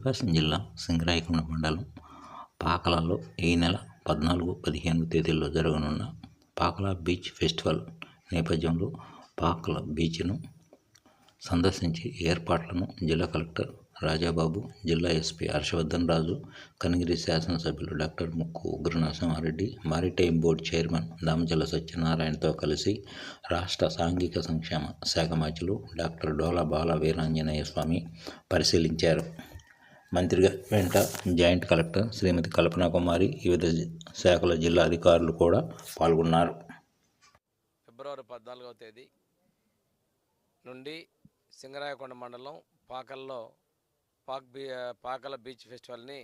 ప్రకాశం జిల్లా సింగరాయకొండ మండలం పాకలలో ఈ నెల పద్నాలుగు పదిహేను తేదీల్లో జరగనున్న పాకల బీచ్ ఫెస్టివల్ నేపథ్యంలో పాకల బీచ్ను సందర్శించి ఏర్పాట్లను జిల్లా కలెక్టర్ రాజాబాబు జిల్లా ఎస్పీ హర్షవర్ధన్ రాజు కనిగిరి శాసనసభ్యులు doctor Mukku Ugra Narasimha Reddy maritime board chairman Damacharla సత్యనారాయణతో కలిసి రాష్ట్ర సాంఘిక సంక్షేమ శాఖ మంత్రులు డాక్టర్ డోలా బాల వీరాంజనేయ స్వామి పరిశీలించారు. మంత్రిగా వెంట జాయింట్ కలెక్టర్ శ్రీమతి కల్పనా కుమారి వివిధ శాఖల జిల్లా అధికారులు కూడా పాల్గొన్నారు. ఫిబ్రవరి పద్నాలుగవ తేదీ నుండి సింగరాయకొండ మండలం పాకల్లో పాక్ బీ పాకల బీచ్ ఫెస్టివల్ని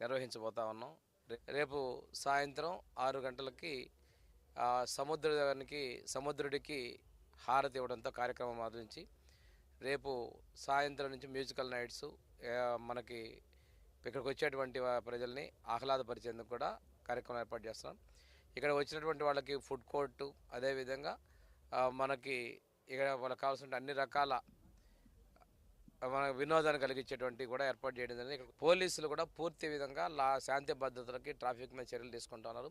నిర్వహించబోతా ఉన్నాం. రే- రేపు సాయంత్రం ఆరు గంటలకి ఆ, సముద్రానికి సముద్రుడికి హారతి ఇవ్వడంతో కార్యక్రమం ఆదరించి రేపు సాయంత్రం నుంచి మ్యూజికల్ నైట్స్ మనకి ఇక్కడికి వచ్చేటువంటి ప్రజల్ని ఆహ్లాదపరిచేందుకు కూడా కార్యక్రమం ఏర్పాటు చేస్తున్నాం. ఇక్కడ వచ్చినటువంటి వాళ్ళకి ఫుడ్ కోర్టు అదేవిధంగా మనకి ఇక్కడ వాళ్ళకి కావాల్సిన అన్ని రకాల మన వినోదాన్ని కలిగించేటువంటి కూడా ఏర్పాటు చేయడం జరిగింది. ఇక్కడ పోలీసులు కూడా పూర్తి విధంగా లా శాంతి భద్రతలకి ట్రాఫిక్ మీద చర్యలు తీసుకుంటున్నారు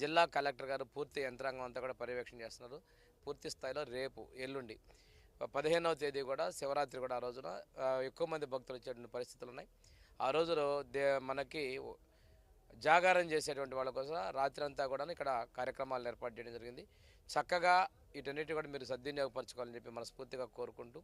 జిల్లా కలెక్టర్ గారు పూర్తి యంత్రాంగం అంతా కూడా పర్యవేక్షణ చేస్తున్నారు. పూర్తి స్థాయిలో రేపు ఎల్లుండి పదిహేనవ తేదీ కూడా శివరాత్రి కూడా ఆ రోజున ఎక్కువ మంది భక్తులు వచ్చేటువంటి పరిస్థితులు ఉన్నాయి. ఆ రోజులో దే మనకి జాగారం చేసేటువంటి వాళ్ళ కోసం రాత్రి అంతా కూడా ఇక్కడ కార్యక్రమాలు ఏర్పాటు చేయడం జరిగింది. చక్కగా వీటన్నిటి కూడా మీరు సద్వినియోగపరచుకోవాలని చెప్పి మనస్ఫూర్తిగా కోరుకుంటూ